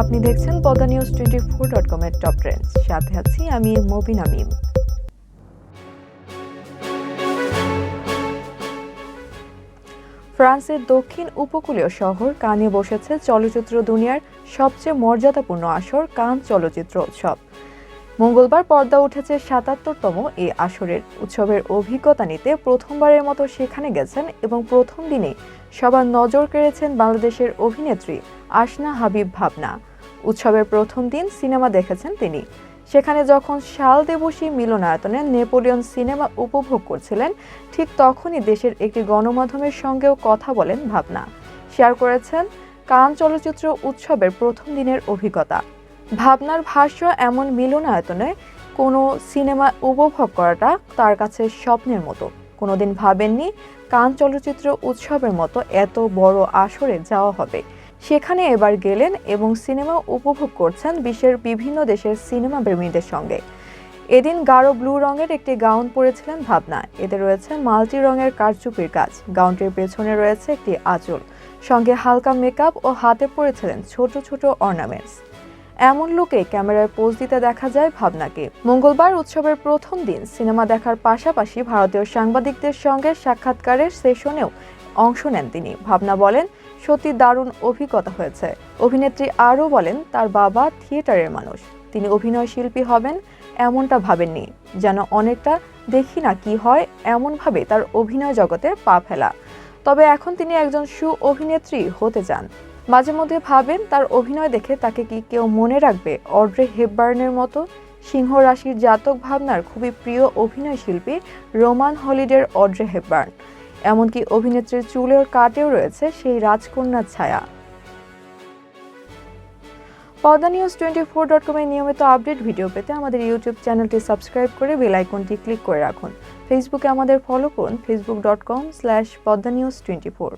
আপনি দেখছেন Padma news twenty four dot কমের টপ ট্রেন্ডস সাথে আছি আমি মবিন আমিম। ফ্রান্সের দক্ষিণ উপকূলীয় শহর কানে বসেছে চলচ্চিত্র দুনিয়ার সবচেয়ে মর্যাদাপূর্ণ আসর, কান চলচ্চিত্র উৎসব। মঙ্গলবার পর্দা উঠেছে সাতাত্তরতম এই আসরের। উৎসবের অভিজ্ঞতা নিতে প্রথমবারের মতো সেখানে গেছেন এবং প্রথম দিনে সবার নজর কেড়েছেন বাংলাদেশের অভিনেত্রী আসনা হাবিব ভাবনা। উৎসবের প্রথম দিন সিনেমা দেখেছেন তিনি। সেখানে যখন শাল দেবসী মিলনায়তনে নেপোলিয়ন সিনেমা উপভোগ করছিলেন, ঠিক তখনই দেশের একটি গণমাধ্যমের সঙ্গেও কথা বলেন ভাবনা। শেয়ার করেছেন, কান চলচ্চিত্র উৎসবের প্রথম দিনের অভিজ্ঞতা। ভাবনার ভাষ্য, এমন মিলনায়তনে কোনো সিনেমা উপভোগ করাটা তার কাছে স্বপ্নের মতো। কোনোদিন ভাবেননি, কান চলচ্চিত্র উৎসবের মতো এত বড় আসরে যাওয়া হবে। সেখানে এবার গেলেন এবং সিনেমা উপভোগ করছেন বিশ্বের বিভিন্ন দেশের সিনেমা প্রেমীদের সঙ্গে। এদিন গাঢ় ব্লু রঙের একটি গাউন পরেছিলেন ভাবনা এতে রয়েছে মাল্টি রঙের কারচুপির কাজ। গাউনটির পেছনে রয়েছে একটি আঁচল। সঙ্গে হালকা মেকআপ ও হাতে পরেছিলেন ছোট ছোট অর্নামেন্টস। এমন লুকে ক্যামেরায় পোজ দিতে দেখা যায় ভাবনাকে। মঙ্গলবার উৎসবের প্রথম দিন সিনেমা দেখার পাশাপাশি ভারতীয় সাংবাদিকদের সঙ্গে সাক্ষাৎকারের সেশনেও অংশ নেন তিনি। ভাবনা বলেন সত্যি দারুণ অভিজ্ঞতা হয়েছে। অভিনেত্রী আরও বলেন, তার বাবা থিয়েটারের মানুষ। তিনি অভিনয় শিল্পী হবেন, এমনটা ভাবেননি, যেন অনেকটা দেখি না কি হয়, এমনভাবে তার অভিনয় জগতে পা ফেলা। তবে এখন তিনি একজন সু অভিনেত্রী হতে চান। মাঝে মধ্যে ভাবেন, তার অভিনয় দেখে তাকে কি কেউ মনে রাখবে? অড্রে হেববার্নের মতো? সিংহ রাশির জাতক ভাবনার খুবই প্রিয় অভিনয় শিল্পী রোমান হলিডের অড্রে হেববার্ন এমনকি অভিনেত্রীর চুলের কাটেও রয়েছে সেই রাজকন্যার ছায়া। Padma news twenty four dot কমের নিয়মিত আপডেট ভিডিও পেতে আমাদের ইউটিউব চ্যানেলটি সাবস্ক্রাইব করে বেল আইকনটি ক্লিক করে রাখুন। ফেসবুকে আমাদের ফলো করুন Facebook dot com slash Padma news twenty four.